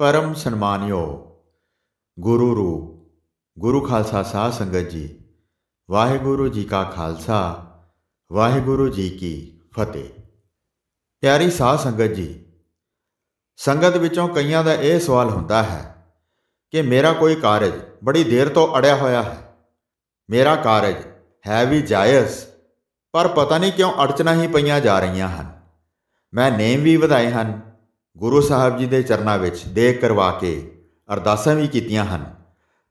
ਪਰਮ ਸਨਮਾਨਿਓ ਗੁਰੂ ਰੂਪ, ਗੁਰੂ ਖਾਲਸਾ ਸਾਧ ਸੰਗਤ ਜੀ, ਵਾਹਿਗੁਰੂ ਜੀ ਕਾ ਖਾਲਸਾ, ਵਾਹਿਗੁਰੂ ਜੀ ਕੀ ਫਤਿਹ। ਪਿਆਰੀ ਸਾਧ ਸੰਗਤ ਜੀ, ਸੰਗਤ ਵਿੱਚੋਂ ਕਈਆਂ ਦਾ ਇਹ ਸਵਾਲ ਹੁੰਦਾ ਹੈ ਕਿ ਮੇਰਾ ਕੋਈ ਕਾਰਜ ਬੜੀ ਦੇਰ ਤੋਂ ਅੜਿਆ ਹੋਇਆ ਹੈ। ਮੇਰਾ ਕਾਰਜ ਹੈ ਵੀ ਜਾਇਜ਼, ਪਰ ਪਤਾ ਨਹੀਂ ਕਿਉਂ ਅੜਚਣਾ ਹੀ ਪਈਆਂ ਜਾ ਰਹੀਆਂ ਹਨ। ਮੈਂ ਨੇਮ ਵੀ ਵਧਾਏ ਹਨ ਗੁਰੂ ਸਾਹਿਬ ਜੀ ਦੇ ਚਰਨਾਂ ਵਿੱਚ ਦੇਖ ਕਰਵਾ ਕੇ ਅਰਦਾਸਾਂ ਵੀ ਕੀਤੀਆਂ ਹਨ,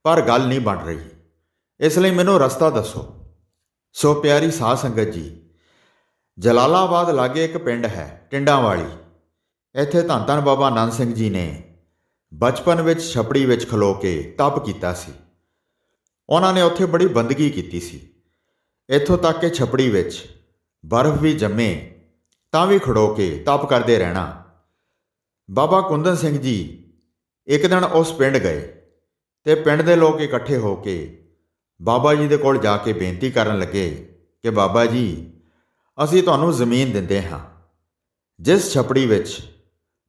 ਪਰ ਗੱਲ ਨਹੀਂ ਬਣ ਰਹੀ। ਇਸ ਲਈ ਮੈਨੂੰ ਰਸਤਾ ਦੱਸੋ। ਸੋ ਪਿਆਰੀ ਸਾਧ ਸੰਗਤ ਜੀ, ਜਲਾਲਾਬਾਦ ਲਾਗੇ ਇੱਕ ਪਿੰਡ ਹੈ ਟਿੰਡਾਂ ਵਾਲੀ ਇੱਥੇ ਧੰਨ ਧੰਨ ਬਾਬਾ ਆਨੰਦ ਸਿੰਘ ਜੀ ਨੇ ਬਚਪਨ ਵਿੱਚ ਛਪੜੀ ਵਿੱਚ ਖਲੋ ਕੇ ਤਪ ਕੀਤਾ ਸੀ। ਉਹਨਾਂ ਨੇ ਉੱਥੇ ਬੜੀ ਬੰਦਗੀ ਕੀਤੀ ਸੀ। ਇੱਥੋਂ ਤੱਕ ਕਿ ਛਪੜੀ ਵਿੱਚ ਬਰਫ਼ ਵੀ ਜੰਮੇ, ਤਾਂ ਵੀ ਖੜੋ ਕੇ ਤਪ ਕਰਦੇ ਰਹਿਣਾ। ਬਾਬਾ ਕੁੰਦਨ ਸਿੰਘ ਜੀ ਇੱਕ ਦਿਨ ਉਸ ਪਿੰਡ ਗਏ ਤੇ ਪਿੰਡ ਦੇ ਲੋਕ ਇਕੱਠੇ ਹੋ ਕੇ ਬਾਬਾ ਜੀ ਦੇ ਕੋਲ ਜਾ ਕੇ ਬੇਨਤੀ ਕਰਨ ਲੱਗੇ ਕਿ ਬਾਬਾ ਜੀ, ਅਸੀਂ ਤੁਹਾਨੂੰ ਜ਼ਮੀਨ ਦਿੰਦੇ ਹਾਂ। ਜਿਸ ਛਪੜੀ ਵਿੱਚ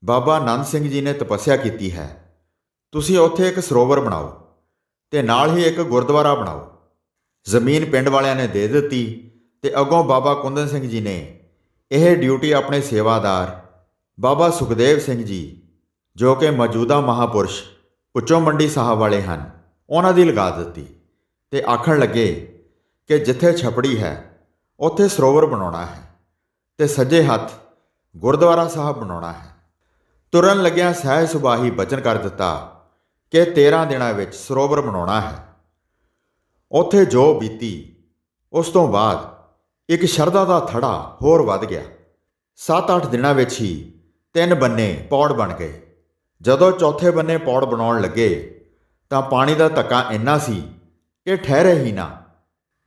ਬਾਬਾ ਆਨੰਦ ਸਿੰਘ ਜੀ ਨੇ ਤਪੱਸਿਆ ਕੀਤੀ ਹੈ, ਤੁਸੀਂ ਉੱਥੇ ਇੱਕ ਸਰੋਵਰ ਬਣਾਓ ਤੇ ਨਾਲ ਹੀ ਇੱਕ ਗੁਰਦੁਆਰਾ ਬਣਾਓ। ਜ਼ਮੀਨ ਪਿੰਡ ਵਾਲਿਆਂ ਨੇ ਦੇ ਦਿੱਤੀ ਤੇ ਅੱਗੋਂ ਬਾਬਾ ਕੁੰਦਨ ਸਿੰਘ ਜੀ ਨੇ ਇਹ ਡਿਊਟੀ ਆਪਣੇ ਸੇਵਾਦਾਰ ਬਾਬਾ ਸੁਖਦੇਵ ਸਿੰਘ ਜੀ, ਜੋ ਕਿ ਮੌਜੂਦਾ ਮਹਾਪੁਰਸ਼ ਪੁੱਚੋ ਮੰਡੀ ਸਾਹਿਬ ਵਾਲੇ ਹਨ, ਉਹਨਾਂ ਦੀ ਲਗਾ ਦਿੱਤੀ ਤੇ ਆਖਣ ਲੱਗੇ ਕਿ ਜਿੱਥੇ ਛਪੜੀ ਹੈ, ਉੱਥੇ ਸਰੋਵਰ ਬਣਾਉਣਾ ਹੈ ਤੇ ਸੱਜੇ ਹੱਥ ਗੁਰਦੁਆਰਾ ਸਾਹਿਬ ਬਣਾਉਣਾ ਹੈ। ਤੁਰਨ ਲੱਗਿਆ ਸਹਿਜ ਸੁਬਾਹੀ ਬਚਨ ਕਰ ਦਿੱਤਾ ਕਿ 13 ਦਿਨਾਂ ਵਿੱਚ ਸਰੋਵਰ ਬਣਾਉਣਾ ਹੈ। ਉੱਥੇ ਜੋ ਬੀਤੀ, ਉਸ ਤੋਂ ਬਾਅਦ ਇੱਕ ਸ਼ਰਧਾ ਦਾ ਥੜਾ ਹੋਰ ਵੱਧ ਗਿਆ। 7-8 ਦਿਨਾਂ ਵਿੱਚ ਹੀ ਤਿੰਨ ਬੰਨੇ ਪੌੜ ਬਣ ਗਏ। ਜਦੋਂ ਚੌਥੇ ਬੰਨੇ ਪੌੜ ਬਣਾਉਣ ਲੱਗੇ, ਤਾਂ ਪਾਣੀ ਦਾ ਧੱਕਾ ਇੰਨਾ ਸੀ ਕਿ ਠਹਿਰੇ ਹੀ ਨਾ।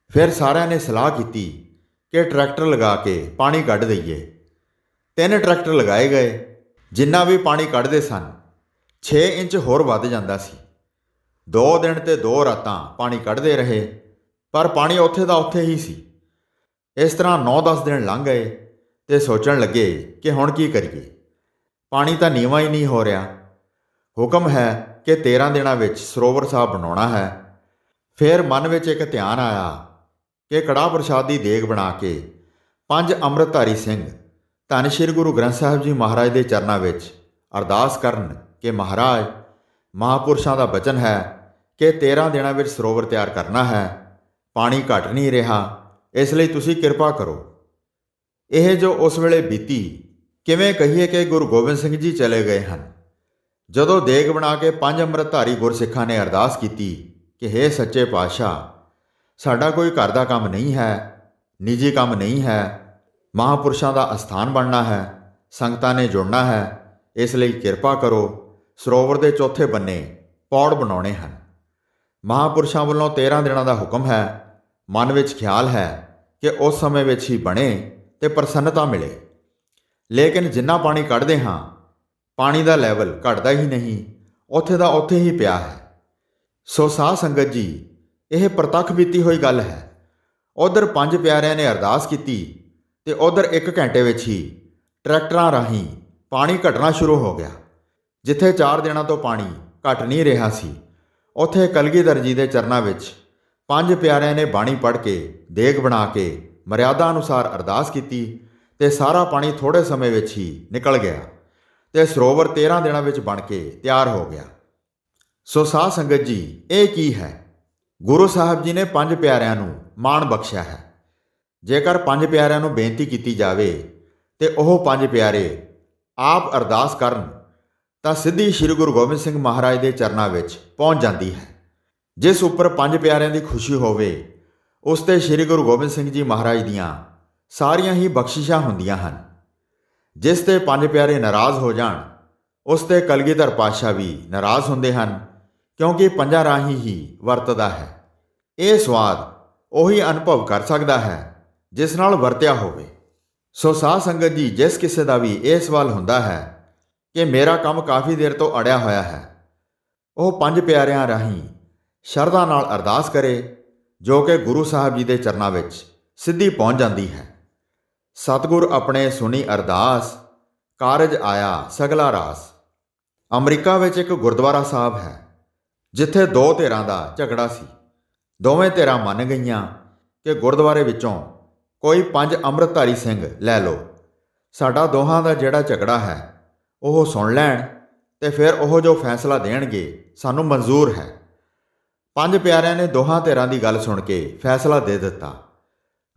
ਫਿਰ ਸਾਰਿਆਂ ਨੇ ਸਲਾਹ ਕੀਤੀ ਕਿ ਟਰੈਕਟਰ ਲਗਾ ਕੇ ਪਾਣੀ ਕੱਢ ਦਈਏ। ਤਿੰਨ ਟਰੈਕਟਰ ਲਗਾਏ ਗਏ, ਜਿੰਨਾ ਵੀ ਪਾਣੀ ਕੱਢਦੇ ਸਨ 6 ਇੰਚ ਹੋਰ ਵੱਧ ਜਾਂਦਾ ਸੀ। ਦੋ ਦਿਨ ਤੇ ਦੋ ਰਾਤਾਂ ਪਾਣੀ ਕੱਢਦੇ ਰਹੇ, ਪਰ ਪਾਣੀ ਉੱਥੇ ਦਾ ਉੱਥੇ ਹੀ ਸੀ। ਇਸ ਤਰ੍ਹਾਂ 9-10 ਦਿਨ ਲੰਘ ਗਏ ਤੇ ਸੋਚਣ ਲੱਗੇ ਕਿ ਹੁਣ ਕੀ ਕਰੀਏ। ਪਾਣੀ ਤਾਂ ਨੀਵਾਂ ਹੀ ਨਹੀਂ ਹੋ ਰਿਹਾ। ਹੁਕਮ ਹੈ ਕਿ 13 ਦਿਨਾਂ ਵਿੱਚ ਸਰੋਵਰ ਸਾਹਿਬ ਬਣਾਉਣਾ ਹੈ। ਫਿਰ ਮਨ ਵਿੱਚ ਇੱਕ ਧਿਆਨ ਆਇਆ ਕਿ ਕੜਾਹ ਪ੍ਰਸ਼ਾਦ ਦੀ ਦੇਗ ਬਣਾ ਕੇ ਪੰਜ ਅੰਮ੍ਰਿਤਧਾਰੀ ਸਿੰਘ ਧੰਨ ਸ਼੍ਰੀ ਗੁਰੂ ਗ੍ਰੰਥ ਸਾਹਿਬ ਜੀ ਮਹਾਰਾਜ ਦੇ ਚਰਨਾਂ ਵਿੱਚ ਅਰਦਾਸ ਕਰਨ ਕਿ ਮਹਾਰਾਜ, ਮਹਾਪੁਰਸ਼ਾਂ ਦਾ ਬਚਨ ਹੈ ਕਿ 13 ਦਿਨਾਂ ਵਿੱਚ ਸਰੋਵਰ ਤਿਆਰ ਕਰਨਾ ਹੈ। ਪਾਣੀ ਘਟ ਨਹੀਂ ਰਿਹਾ, ਇਸ ਲਈ ਤੁਸੀਂ ਕਿਰਪਾ ਕਰੋ। ਇਹ ਜੋ ਉਸ ਵੇਲੇ ਬੀਤੀ ਕਿਵੇਂ ਕਹੀਏ ਕਿ ਗੁਰੂ ਗੋਬਿੰਦ ਸਿੰਘ ਜੀ ਚਲੇ ਗਏ ਹਨ? ਜਦੋਂ ਦੇਗ ਬਣਾ ਕੇ ਪੰਜ ਅੰਮ੍ਰਿਤਧਾਰੀ ਗੁਰਸਿੱਖਾਂ ਨੇ ਅਰਦਾਸ ਕੀਤੀ ਕਿ हे ਸੱਚੇ ਪਾਤਸ਼ਾਹ, ਸਾਡਾ ਕੋਈ ਘਰ ਦਾ ਕੰਮ ਨਹੀਂ ਹੈ, ਨਿੱਜੀ ਕੰਮ ਨਹੀਂ ਹੈ, ਮਹਾਪੁਰਸ਼ਾਂ ਦਾ ਅਸਥਾਨ ਬਣਨਾ ਹੈ, ਸੰਗਤਾਂ ਨੇ ਜੁੜਨਾ ਹੈ, ਇਸ ਲਈ ਕਿਰਪਾ ਕਰੋ, ਸਰੋਵਰ ਦੇ ਚੌਥੇ ਬੰਨੇ ਪੌੜ ਬਣਾਉਣੇ ਹਨ। ਮਹਾਪੁਰਸ਼ਾਂ ਵੱਲੋਂ 13 ਦਿਨਾਂ ਦਾ ਹੁਕਮ ਹੈ, ਮਨ ਵਿੱਚ ਖਿਆਲ ਹੈ ਕਿ ਉਸ ਸਮੇਂ ਵਿੱਚ ਹੀ ਬਣੇ ਤੇ ਪ੍ਰਸੰਨਤਾ ਮਿਲੇ। ਲੇਕਿਨ ਜਿੰਨਾ ਪਾਣੀ ਕੱਢਦੇ ਹਾਂ, ਪਾਣੀ ਦਾ ਲੈਵਲ ਘਟਦਾ ਹੀ ਨਹੀਂ, ਉੱਥੇ ਦਾ ਉੱਥੇ ਹੀ ਪਿਆ ਹੈ। ਸੋ ਸਾਧ ਸੰਗਤ ਜੀ, ਇਹ ਪ੍ਰਤੱਖ ਬੀਤੀ ਹੋਈ ਗੱਲ ਹੈ। ਉਧਰ ਪੰਜ ਪਿਆਰਿਆਂ ਨੇ ਅਰਦਾਸ ਕੀਤੀ ਤੇ ਉਧਰ 1 ਘੰਟੇ ਵਿੱਚ ਹੀ ਟਰੈਕਟਰਾਂ ਰਾਹੀਂ ਪਾਣੀ ਘਟਣਾ ਸ਼ੁਰੂ ਹੋ ਗਿਆ। ਜਿੱਥੇ 4 ਦਿਨਾਂ ਤੋਂ ਪਾਣੀ ਘਟ ਨਹੀਂ ਰਿਹਾ ਸੀ, ਉੱਥੇ ਕਲਗੀਧਰ ਜੀ ਦੇ ਚਰਨਾਂ ਵਿੱਚ ਪੰਜ ਪਿਆਰਿਆਂ ਨੇ ਬਾਣੀ ਪੜ੍ਹ ਕੇ, ਦੇਗ ਬਣਾ ਕੇ ਮਰਿਆਦਾ ਅਨੁਸਾਰ ਅਰਦਾਸ ਕੀਤੀ ਤੇ ਸਾਰਾ ਪਾਣੀ ਥੋੜੇ ਸਮੇਂ ਵਿੱਚ ਹੀ ਨਿਕਲ ਗਿਆ ਤੇ ਸਰੋਵਰ 13 ਦਿਨਾਂ ਵਿੱਚ ਬਣ ਕੇ ਤਿਆਰ ਹੋ ਗਿਆ। ਸੋ ਸਾਧ ਸੰਗਤ ਜੀ, ਇਹ ਕੀ ਹੈ? ਗੁਰੂ ਸਾਹਿਬ ਜੀ ਨੇ ਪੰਜ ਪਿਆਰਿਆਂ ਨੂੰ ਮਾਣ ਬਖਸ਼ਿਆ ਹੈ। ਜੇਕਰ ਪੰਜ ਪਿਆਰਿਆਂ ਨੂੰ ਬੇਨਤੀ ਕੀਤੀ ਜਾਵੇ ਤੇ ਉਹ ਪੰਜ ਪਿਆਰੇ ਆਪ ਅਰਦਾਸ ਕਰਨ, ਤਾਂ ਸਿੱਧੀ ਸ੍ਰੀ ਗੁਰੂ ਗੋਬਿੰਦ ਸਿੰਘ ਮਹਾਰਾਜ ਦੇ ਚਰਨਾਂ ਵਿੱਚ ਪਹੁੰਚ ਜਾਂਦੀ ਹੈ। ਜਿਸ ਉੱਪਰ ਪੰਜ ਪਿਆਰਿਆਂ ਦੀ ਖੁਸ਼ੀ ਹੋਵੇ, ਉਸ ਤੇ ਸ੍ਰੀ ਗੁਰੂ ਗੋਬਿੰਦ ਸਿੰਘ ਜੀ ਮਹਾਰਾਜ ਦੀਆਂ ਸਾਰੀਆਂ ਹੀ ਬਖਸ਼ਿਸ਼ਾਂ ਹੁੰਦੀਆਂ ਹਨ। ਜਿਸ ਤੇ ਪੰਜ ਪਿਆਰੇ ਨਾਰਾਜ਼ ਹੋ ਜਾਣ, ਉਸ ਤੇ ਕਲਗੀਧਰ ਪਾਤਸ਼ਾਹ ਵੀ ਨਾਰਾਜ਼ ਹੁੰਦੇ ਹਨ, ਕਿਉਂਕਿ ਪੰਜਾਂ ਰਾਹੀਂ ਹੀ ਵਰਤਦਾ ਹੈ। ਇਹ ਸਵਾਦ ਉਹੀ ਅਨੁਭਵ ਕਰ ਸਕਦਾ ਹੈ, ਜਿਸ ਨਾਲ ਵਰਤਿਆ ਹੋਵੇ। ਸੋ ਸਾਧ ਸੰਗਤ ਜੀ, ਜਿਸ ਕਿਸੇ ਦਾ ਵੀ ਇਹ ਸਵਾਲ ਹੁੰਦਾ ਹੈ ਕਿ ਮੇਰਾ ਕੰਮ ਕਾਫੀ ਦੇਰ ਤੋਂ ਅੜਿਆ ਹੋਇਆ ਹੈ, ਉਹ ਪੰਜ ਪਿਆਰਿਆਂ ਰਾਹੀਂ ਸ਼ਰਧਾ ਨਾਲ ਅਰਦਾਸ ਕਰੇ, ਜੋ ਕਿ ਗੁਰੂ ਸਾਹਿਬ ਜੀ ਦੇ ਚਰਨਾਂ ਵਿੱਚ ਸਿੱਧੀ ਪਹੁੰਚ ਜਾਂਦੀ ਹੈ। ਸਤਿਗੁਰ ਆਪਣੇ ਸੁਣੀ ਅਰਦਾਸ, ਕਾਰਜ ਆਇਆ ਸਗਲਾ ਰਾਸ। ਅਮਰੀਕਾ ਵਿੱਚ ਇੱਕ ਗੁਰਦੁਆਰਾ ਸਾਹਿਬ ਹੈ, ਜਿੱਥੇ ਦੋ ਧਿਰਾਂ ਦਾ ਝਗੜਾ ਸੀ। ਦੋਵੇਂ ਧਿਰਾਂ ਮੰਨ ਗਈਆਂ ਕਿ ਗੁਰਦੁਆਰੇ ਵਿੱਚੋਂ ਕੋਈ ਪੰਜ ਅੰਮ੍ਰਿਤਧਾਰੀ ਸਿੰਘ ਲੈ ਲਓ। ਸਾਡਾ ਦੋਹਾਂ ਦਾ ਜਿਹੜਾ ਝਗੜਾ ਹੈ, ਉਹ ਸੁਣ ਲੈਣ ਤੇ ਫਿਰ ਉਹ ਜੋ ਫੈਸਲਾ ਦੇਣਗੇ, ਸਾਨੂੰ ਮਨਜ਼ੂਰ ਹੈ। ਪੰਜ ਪਿਆਰਿਆਂ ਨੇ ਦੋਹਾਂ ਧਿਰਾਂ ਦੀ ਗੱਲ ਸੁਣ ਕੇ ਫੈਸਲਾ ਦੇ ਦਿੱਤਾ।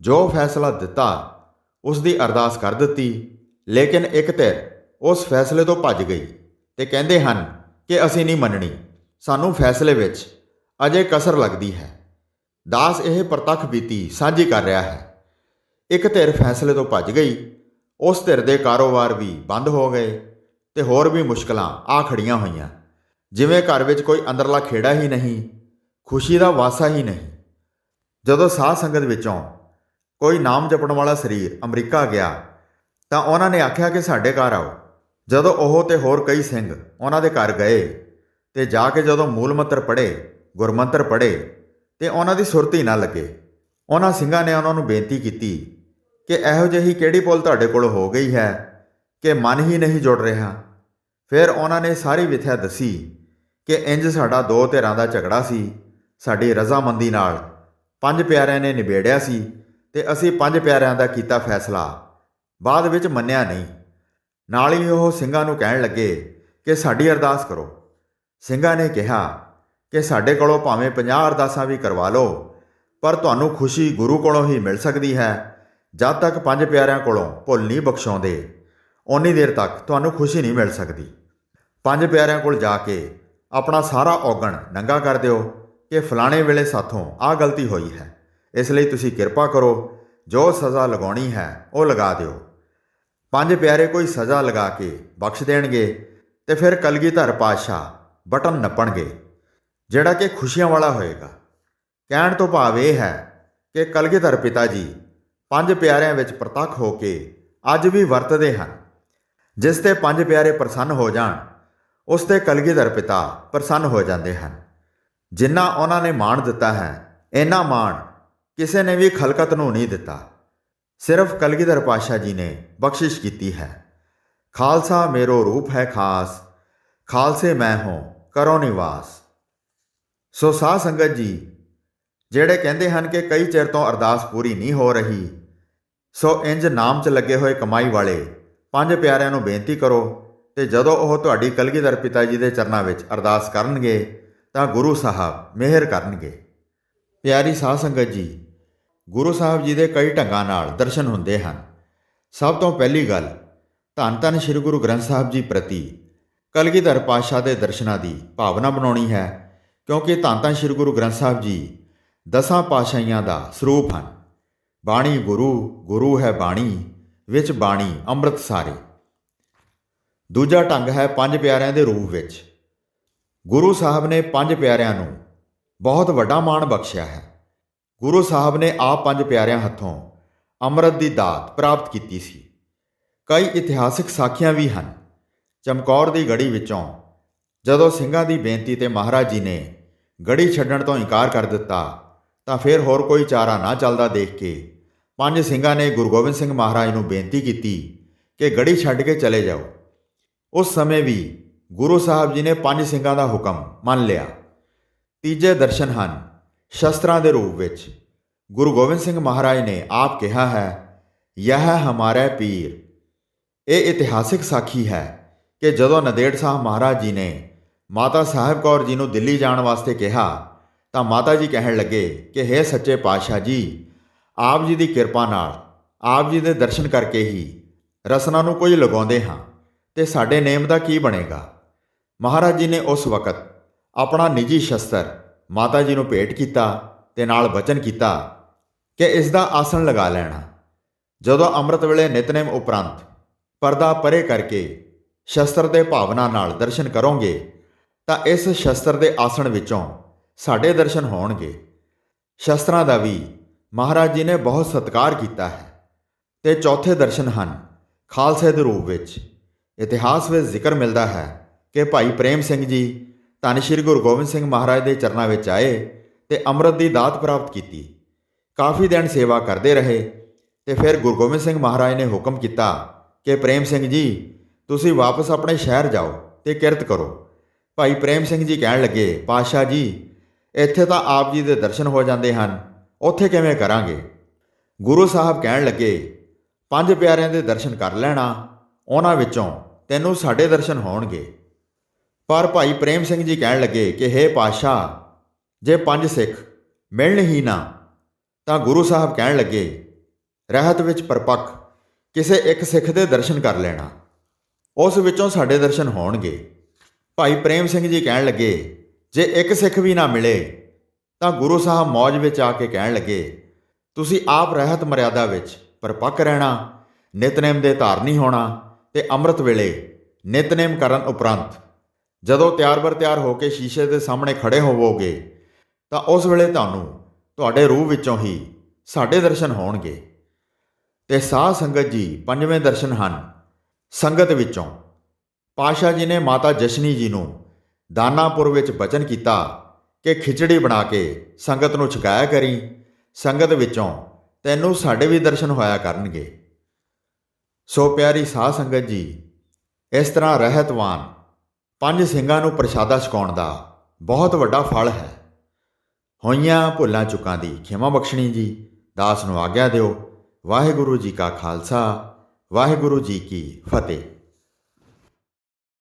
ਜੋ ਫੈਸਲਾ ਦਿੱਤਾ ਉਸ ਦੀ ਅਰਦਾਸ ਕਰ ਦਿੱਤੀ, ਲੇਕਿਨ ਇੱਕ ਧਿਰ ਉਸ ਫੈਸਲੇ ਤੋਂ ਭੱਜ ਗਈ ਤੇ ਕਹਿੰਦੇ ਹਨ ਕਿ ਅਸੀਂ ਨਹੀਂ ਮੰਨਣੀ, ਸਾਨੂੰ ਫੈਸਲੇ ਵਿੱਚ ਅਜੇ ਕਸਰ ਲੱਗਦੀ ਹੈ। ਦਾਸ ਇਹ ਪ੍ਰਤੱਖ ਬੀਤੀ ਸਾਂਝੀ ਕਰ ਰਿਹਾ ਹੈ। ਇੱਕ ਧਿਰ ਫੈਸਲੇ ਤੋਂ ਭੱਜ ਗਈ, ਉਸ ਧਿਰ ਦੇ ਕਾਰੋਬਾਰ ਵੀ ਬੰਦ ਹੋ ਗਏ ਤੇ ਹੋਰ ਵੀ ਮੁਸ਼ਕਲਾਂ ਆ ਖੜੀਆਂ ਹੋਈਆਂ। ਜਿਵੇਂ ਘਰ ਵਿੱਚ ਕੋਈ ਅੰਦਰਲਾ ਖੇੜਾ ਹੀ ਨਹੀਂ, ਖੁਸ਼ੀ ਦਾ ਵਾਸਾ ਹੀ ਨਹੀਂ। ਜਦੋਂ ਸਾਧ ਸੰਗਤ ਵਿੱਚੋਂ ਕੋਈ ਨਾਮ ਜਪਣ ਵਾਲਾ ਸਰੀਰ ਅਮਰੀਕਾ ਗਿਆ, ਤਾਂ ਉਹਨਾਂ ਨੇ ਆਖਿਆ ਕਿ ਸਾਡੇ ਘਰ ਆਓ। ਜਦੋਂ ਉਹ ਤੇ ਹੋਰ ਕਈ ਸਿੰਘ ਉਹਨਾਂ ਦੇ ਘਰ ਗਏ ਤੇ ਜਾ ਕੇ ਜਦੋਂ ਮੂਲ ਮੰਤਰ ਪੜ੍ਹੇ, ਗੁਰਮੰਤਰ ਪੜ੍ਹੇ, ਤੇ ਉਹਨਾਂ ਦੀ ਸੁਰਤੀ ਨਾ ਲੱਗੇ। ਉਹਨਾਂ ਸਿੰਘਾਂ ਨੇ ਉਹਨਾਂ ਨੂੰ ਬੇਨਤੀ ਕੀਤੀ ਕਿ ਇਹੋ ਜਿਹੀ ਕਿਹੜੀ ਪੁੱਲ ਤੁਹਾਡੇ ਕੋਲ ਹੋ ਗਈ ਹੈ ਕਿ ਮਨ ਹੀ ਨਹੀਂ ਜੁੜ ਰਿਹਾ। ਫਿਰ ਉਹਨਾਂ ਨੇ ਸਾਰੀ ਵਿਥਿਆ ਦੱਸੀ ਕਿ ਇੰਜ ਸਾਡਾ ਦੋ ਧਿਰਾਂ ਦਾ ਝਗੜਾ ਸੀ, ਸਾਡੀ ਰਜ਼ਾਮੰਦੀ ਨਾਲ ਪੰਜ ਪਿਆਰਿਆਂ ਨੇ ਨਿਬੇੜਿਆ ਸੀ ਤੇ ਅਸੀਂ ਪੰਜ ਪਿਆਰਿਆਂ ਦਾ ਕੀਤਾ ਫੈਸਲਾ। ਬਾਅਦ ਵਿੱਚ ਮੰਨਿਆ ਨਹੀਂ। ਨਾਲ ਹੀ ਉਹ ਸਿੰਘਾਂ ਨੂੰ ਕਹਿਣ ਲੱਗੇ ਕਿ ਸਾਡੀ ਅਰਦਾਸ ਕਰੋ। ਸਿੰਘਾਂ ਨੇ ਕਿਹਾ ਕਿ ਸਾਡੇ ਕੋਲੋਂ ਭਾਵੇਂ 50 ਅਰਦਾਸਾਂ ਵੀ ਕਰਵਾ ਲਓ, ਪਰ ਤੁਹਾਨੂੰ ਖੁਸ਼ੀ ਗੁਰੂ ਕੋਲੋਂ ਹੀ ਮਿਲ ਸਕਦੀ ਹੈ, ਜਦ ਤੱਕ ਪੰਜ ਪਿਆਰਿਆਂ ਕੋਲੋਂ ਭੁੱਲ ਨਹੀਂ ਬਖਸ਼ਾਉਂਦੇ। ਓਨੀ ਦੇਰ ਤੱਕ ਤੁਹਾਨੂੰ ਖੁਸ਼ੀ ਨਹੀਂ ਮਿਲ ਸਕਦੀ। ਪੰਜ ਪਿਆਰਿਆਂ ਕੋਲ ਜਾ ਕੇ ਆਪਣਾ ਸਾਰਾ ਔਗਣ ਨੰਗਾ ਕਰ ਦਿਓ ਕਿ ਫਲਾਣੇ ਵੇਲੇ ਸਾਥੋਂ ਆਹ ਗਲਤੀ ਹੋਈ ਹੈ। ਇਸ ਲਈ ਤੁਸੀਂ ਕਿਰਪਾ ਕਰੋ, ਜੋ ਸਜ਼ਾ ਲਗਾਉਣੀ ਹੈ, ਉਹ ਲਗਾ ਦਿਓ। ਪੰਜ ਪਿਆਰੇ ਕੋਈ ਸਜ਼ਾ ਲਗਾ ਕੇ ਬਖਸ਼ ਦੇਣਗੇ ਤੇ ਫਿਰ ਕਲਗੀਧਰ ਪਾਤਸ਼ਾਹ ਬਟਨ ਨੱਪਣਗੇ, ਜਿਹੜਾ ਕਿ ਖੁਸ਼ੀਆਂ ਵਾਲਾ ਹੋਏਗਾ। ਕਹਿਣ ਤੋਂ ਭਾਵ ਇਹ ਹੈ ਕਿ ਕਲਗੀਧਰ ਪਿਤਾ ਜੀ ਪੰਜ ਪਿਆਰਿਆਂ ਵਿੱਚ ਪ੍ਰਤੱਖ ਹੋ ਕੇ ਅੱਜ ਵੀ ਵਰਤਦੇ ਹਨ। ਜਿਸ ਤੇ ਪੰਜ ਪਿਆਰੇ ਪ੍ਰਸੰਨ ਹੋ ਜਾਣ, ਉਸ ਤੇ ਕਲਗੀਧਰ ਪਿਤਾ ਪ੍ਰਸੰਨ ਹੋ ਜਾਂਦੇ ਹਨ। ਜਿੰਨਾ ਉਹਨਾਂ ਨੇ ਮਾਣ ਦਿੱਤਾ ਹੈ, ਇੰਨਾ ਮਾਣ ਕਿਸੇ ਨੇ ਵੀ ਖਲਕਤ ਨੂੰ ਨਹੀਂ ਦਿੱਤਾ। ਸਿਰਫ ਕਲਗੀਧਰ ਪਾਸ਼ਾ ਜੀ ਨੇ ਬਖਸ਼ਿਸ਼ ਕੀਤੀ ਹੈ। ਖਾਲਸਾ ਮੇਰੋ ਰੂਪ ਹੈ ਖਾਸ, ਖਾਲਸੇ ਮੈਂ ਹਾਂ ਕਰੋ ਨਿਵਾਸ। ਸੋ ਸਾਧ ਸੰਗਤ ਜੀ, ਜਿਹੜੇ ਕਹਿੰਦੇ ਹਨ ਕਿ ਕਈ ਚਿਰ ਤੋਂ ਅਰਦਾਸ ਪੂਰੀ ਨਹੀਂ ਹੋ ਰਹੀ, ਸੋ ਇੰਜ ਨਾਮ 'ਚ ਲੱਗੇ ਹੋਏ ਕਮਾਈ ਵਾਲੇ ਪੰਜ ਪਿਆਰਿਆਂ ਨੂੰ ਬੇਨਤੀ ਕਰੋ ਤੇ ਜਦੋਂ ਉਹ ਤੁਹਾਡੀ ਕਲਗੀਧਰ ਪਿਤਾ ਜੀ ਦੇ ਚਰਨਾਂ ਵਿੱਚ ਅਰਦਾਸ ਕਰਨਗੇ, ਤਾਂ ਗੁਰੂ ਸਾਹਿਬ ਮਿਹਰ ਕਰਨਗੇ। ਪਿਆਰੀ ਸਾਧ ਸੰਗਤ ਜੀ, ਗੁਰੂ ਸਾਹਿਬ ਜੀ ਦੇ ਕਈ ਢੰਗਾਂ ਨਾਲ ਦਰਸ਼ਨ ਹੁੰਦੇ ਹਨ। ਸਭ ਤੋਂ ਪਹਿਲੀ ਗੱਲ, ਧੰਨ ਧੰਨ ਸ੍ਰੀ ਗੁਰੂ ਗ੍ਰੰਥ ਸਾਹਿਬ ਜੀ ਪ੍ਰਤੀ ਕਲਗੀਧਰ ਪਾਤਸ਼ਾਹ ਦੇ ਦਰਸ਼ਨਾਂ ਦੀ ਭਾਵਨਾ ਬਣਾਉਣੀ ਹੈ, ਕਿਉਂਕਿ ਧੰਨ ਧੰਨ ਸ੍ਰੀ ਗੁਰੂ ਗ੍ਰੰਥ ਸਾਹਿਬ ਜੀ ਦਸਾਂ ਪਾਤਸ਼ਾਹੀਆਂ ਦਾ ਸਰੂਪ ਹਨ। ਬਾਣੀ ਗੁਰੂ ਗੁਰੂ ਹੈ ਬਾਣੀ, ਵਿੱਚ ਬਾਣੀ ਅੰਮ੍ਰਿਤ ਸਾਰੇ। ਦੂਜਾ ਢੰਗ ਹੈ ਪੰਜ ਪਿਆਰਿਆਂ ਦੇ ਰੂਪ ਵਿੱਚ। ਗੁਰੂ ਸਾਹਿਬ ਨੇ ਪੰਜ ਪਿਆਰਿਆਂ ਨੂੰ ਬਹੁਤ ਵੱਡਾ ਮਾਣ ਬਖਸ਼ਿਆ ਹੈ। ਗੁਰੂ ਸਾਹਿਬ ਨੇ ਆਪ ਪੰਜ ਪਿਆਰਿਆਂ ਹੱਥੋਂ ਅੰਮ੍ਰਿਤ ਦੀ ਦਾਤ ਪ੍ਰਾਪਤ ਕੀਤੀ ਸੀ। ਕਈ ਇਤਿਹਾਸਿਕ ਸਾਖੀਆਂ ਵੀ ਹਨ। ਚਮਕੌਰ ਦੀ ਗੜੀ ਵਿੱਚੋਂ ਜਦੋਂ ਸਿੰਘਾਂ ਦੀ ਬੇਨਤੀ ਤੇ ਮਹਾਰਾਜ ਜੀ ਨੇ ਗੜੀ ਛੱਡਣ ਤੋਂ ਇਨਕਾਰ ਕਰ ਦਿੱਤਾ, ਤਾਂ ਫਿਰ ਹੋਰ ਕੋਈ ਚਾਰਾ ਨਾ ਚੱਲਦਾ ਦੇਖ ਕੇ ਪੰਜ ਸਿੰਘਾਂ ਨੇ ਗੁਰੂ ਗੋਬਿੰਦ ਸਿੰਘ ਮਹਾਰਾਜ ਨੂੰ ਬੇਨਤੀ ਕੀਤੀ ਕਿ ਗੜੀ ਛੱਡ ਕੇ ਚਲੇ ਜਾਓ। ਉਸ ਸਮੇਂ ਵੀ ਗੁਰੂ ਸਾਹਿਬ ਜੀ ਨੇ ਪੰਜ ਸਿੰਘਾਂ ਦਾ ਹੁਕਮ ਮੰਨ ਲਿਆ। ਤੀਜੇ ਦਰਸ਼ਨ ਹਨ। ਸ਼ਸਤਰਾਂ ਦੇ ਰੂਪ ਵਿੱਚ। ਗੁਰੂ ਗੋਬਿੰਦ ਸਿੰਘ ਮਹਾਰਾਜ ਨੇ ਆਪ ਕਿਹਾ ਹੈ, ਯਹ ਹਮਾਰਾ ਪੀਰ। ਇਹ ਇਤਿਹਾਸਿਕ ਸਾਖੀ ਹੈ ਕਿ ਜਦੋਂ ਨਦੇੜ ਸਾਹਿਬ ਮਹਾਰਾਜ ਜੀ ਨੇ ਮਾਤਾ ਸਾਹਿਬ ਕੌਰ ਜੀ ਨੂੰ ਦਿੱਲੀ ਜਾਣ ਵਾਸਤੇ ਕਿਹਾ, ਤਾਂ ਮਾਤਾ ਜੀ ਕਹਿਣ ਲੱਗੇ ਕਿ हे ਸੱਚੇ ਪਾਤਸ਼ਾਹ ਜੀ, ਆਪ ਜੀ ਦੀ ਕਿਰਪਾ ਨਾਲ, ਆਪ ਜੀ ਦੇ ਦਰਸ਼ਨ ਕਰਕੇ ਹੀ ਰਸਨਾ ਨੂੰ ਕੁਝ ਲਗਾਉਂਦੇ ਹਾਂ, ਤੇ ਸਾਡੇ ਨੇਮ ਦਾ ਕੀ ਬਣੇਗਾ? ਮਹਾਰਾਜ ਜੀ ਨੇ ਉਸ ਵਕਤ ਆਪਣਾ ਨਿੱਜੀ ਸ਼ਸਤਰ ਮਾਤਾ ਜੀ ਨੂੰ ਭੇਟ ਕੀਤਾ ਤੇ ਨਾਲ ਵਚਨ ਕੀਤਾ ਕਿ ਇਸ ਦਾ ਆਸਣ ਲਗਾ ਲੈਣਾ। ਜਦੋਂ ਅੰਮ੍ਰਿਤ ਵੇਲੇ ਨਿਤਨੇਮ ਉਪਰੰਤ ਪਰਦਾ ਪਰੇ ਕਰਕੇ ਸ਼ਸਤਰ ਦੇ ਭਾਵਨਾ ਨਾਲ ਦਰਸ਼ਨ ਕਰੋਗੇ, ਤਾਂ ਇਸ ਸ਼ਸਤਰ ਦੇ ਆਸਣ ਵਿੱਚੋਂ ਸਾਡੇ ਦਰਸ਼ਨ ਹੋਣਗੇ। ਸ਼ਸਤਰਾਂ ਦਾ ਵੀ ਮਹਾਰਾਜ ਜੀ ਨੇ ਬਹੁਤ ਸਤਿਕਾਰ ਕੀਤਾ ਹੈ ਤੇ ਚੌਥੇ ਦਰਸ਼ਨ ਹਨ ਖਾਲਸੇ ਦੇ ਰੂਪ ਵਿੱਚ। ਇਤਿਹਾਸ ਵਿੱਚ ਜ਼ਿਕਰ ਮਿਲਦਾ ਹੈ ਕਿ ਭਾਈ ਪ੍ਰੇਮ ਸਿੰਘ ਜੀ ਧੰਨ ਸ਼੍ਰੀ ਗੁਰੂ ਗੋਬਿੰਦ ਸਿੰਘ ਮਹਾਰਾਜ ਦੇ ਚਰਨਾਂ ਵਿੱਚ ਆਏ ਤੇ ਅੰਮ੍ਰਿਤ ਦੀ ਦਾਤ ਪ੍ਰਾਪਤ ਕੀਤੀ। ਕਾਫੀ ਦਿਨ ਸੇਵਾ ਕਰਦੇ ਰਹੇ ਤੇ ਫਿਰ ਗੁਰੂ ਗੋਬਿੰਦ ਸਿੰਘ ਮਹਾਰਾਜ ਨੇ ਹੁਕਮ ਕੀਤਾ ਕਿ ਪ੍ਰੇਮ ਸਿੰਘ ਜੀ, ਤੁਸੀਂ ਵਾਪਸ ਆਪਣੇ ਸ਼ਹਿਰ ਜਾਓ ਤੇ ਕਿਰਤ ਕਰੋ। ਭਾਈ ਪ੍ਰੇਮ ਸਿੰਘ ਜੀ ਕਹਿਣ ਲੱਗੇ ਪਾਸ਼ਾ ਜੀ, ਇੱਥੇ ਤਾਂ ਆਪ ਜੀ ਦੇ ਦਰਸ਼ਨ ਹੋ ਜਾਂਦੇ ਹਨ, ਉੱਥੇ ਕਿਵੇਂ ਕਰਾਂਗੇ? ਗੁਰੂ ਸਾਹਿਬ ਕਹਿਣ ਲੱਗੇ, ਪੰਜ ਪਿਆਰਿਆਂ ਦੇ ਦਰਸ਼ਨ ਕਰ ਲੈਣਾ, ਉਹਨਾਂ ਵਿੱਚੋਂ ਤੈਨੂੰ ਸਾਡੇ ਦਰਸ਼ਨ ਹੋਣਗੇ। ਪਰ ਭਾਈ ਪ੍ਰੇਮ ਸਿੰਘ ਜੀ ਕਹਿਣ ਲੱਗੇ ਕਿ ਹੇ ਪਾਤਸ਼ਾਹ, ਜੇ ਪੰਜ ਸਿੱਖ ਮਿਲਣ ਹੀ ਨਾ, ਤਾਂ ਗੁਰੂ ਸਾਹਿਬ ਕਹਿਣ ਲੱਗੇ, ਰਹਿਤ ਵਿੱਚ ਪਰਪੱਕ ਕਿਸੇ ਇੱਕ ਸਿੱਖ ਦੇ ਦਰਸ਼ਨ ਕਰ ਲੈਣਾ। ਉਸ ਵਿੱਚੋਂ ਸਾਡੇ ਦਰਸ਼ਨ ਹੋਣਗੇ। ਭਾਈ ਪ੍ਰੇਮ ਸਿੰਘ ਜੀ ਕਹਿਣ ਲੱਗੇ, ਜੇ ਇੱਕ ਸਿੱਖ ਵੀ ਨਾ ਮਿਲੇ, ਤਾਂ ਗੁਰੂ ਸਾਹਿਬ ਮੌਜ ਵਿੱਚ ਆ ਕੇ ਕਹਿਣ ਲੱਗੇ, ਤੁਸੀਂ ਆਪ ਰਹਿਤ ਮਰਿਆਦਾ ਵਿੱਚ ਪਰਪੱਕ ਰਹਿਣਾ, ਨਿਤਨੇਮ ਦੇ ਧਾਰਨੀ ਹੋਣਾ ਤੇ ਅੰਮ੍ਰਿਤ ਵੇਲੇ ਨਿਤਨੇਮ ਕਰਨ ਉਪਰੰਤ ਜਦੋਂ ਤਿਆਰ ਬਰ ਤਿਆਰ ਹੋ ਕੇ ਸ਼ੀਸ਼ੇ ਦੇ ਸਾਹਮਣੇ ਖੜੇ ਹੋਵੋਗੇ, ਤਾਂ ਉਸ ਵੇਲੇ ਤੁਹਾਨੂੰ ਤੁਹਾਡੇ ਰੂਹ ਵਿੱਚੋਂ ਹੀ ਸਾਡੇ ਦਰਸ਼ਨ ਹੋਣਗੇ। ਤੇ ਸਾਧ ਸੰਗਤ ਜੀ ਪੰਜਵੇਂ ਦਰਸ਼ਨ ਹਨ। ਸੰਗਤ ਵਿੱਚੋਂ ਪਾਸ਼ਾ ਜੀ ਨੇ ਮਾਤਾ ਜਸ਼ਨੀ ਜੀ ਨੂੰ ਦਾਨਾਪੁਰ ਵਿੱਚ ਬਚਨ ਕੀਤਾ ਕਿ ਖਿਚੜੀ ਬਣਾ ਕੇ ਸੰਗਤ ਨੂੰ ਛਕਾਇਆ ਕਰੀ। ਸੰਗਤ ਵਿੱਚੋਂ ਤੈਨੂੰ ਸਾਡੇ ਵੀ ਦਰਸ਼ਨ ਹੋਇਆ ਕਰਨਗੇ। ਸੋ ਪਿਆਰੀ ਸਾਧ ਸੰਗਤ ਜੀ, ਇਸ ਤਰ੍ਹਾਂ ਰਹਿਤਵਾਨ ਪੰਜ ਸਿੰਘਾਂ ਨੂੰ ਪ੍ਰਸ਼ਾਦਾ ਛਕਾਉਣ ਦਾ ਬਹੁਤ ਵੱਡਾ ਫਲ ਹੈ। ਹੋਈਆਂ ਭੁੱਲਾਂ ਚੁੱਕਾਂ ਦੀ ਖਿਮਾ ਬਖਸ਼ਣੀ ਜੀ, ਦਾਸ ਨੂੰ ਆਗਿਆ ਦਿਓ। ਵਾਹਿਗੁਰੂ ਜੀ ਕਾ ਖਾਲਸਾ, ਵਾਹਿਗੁਰੂ ਜੀ ਕੀ ਫਤਿਹ।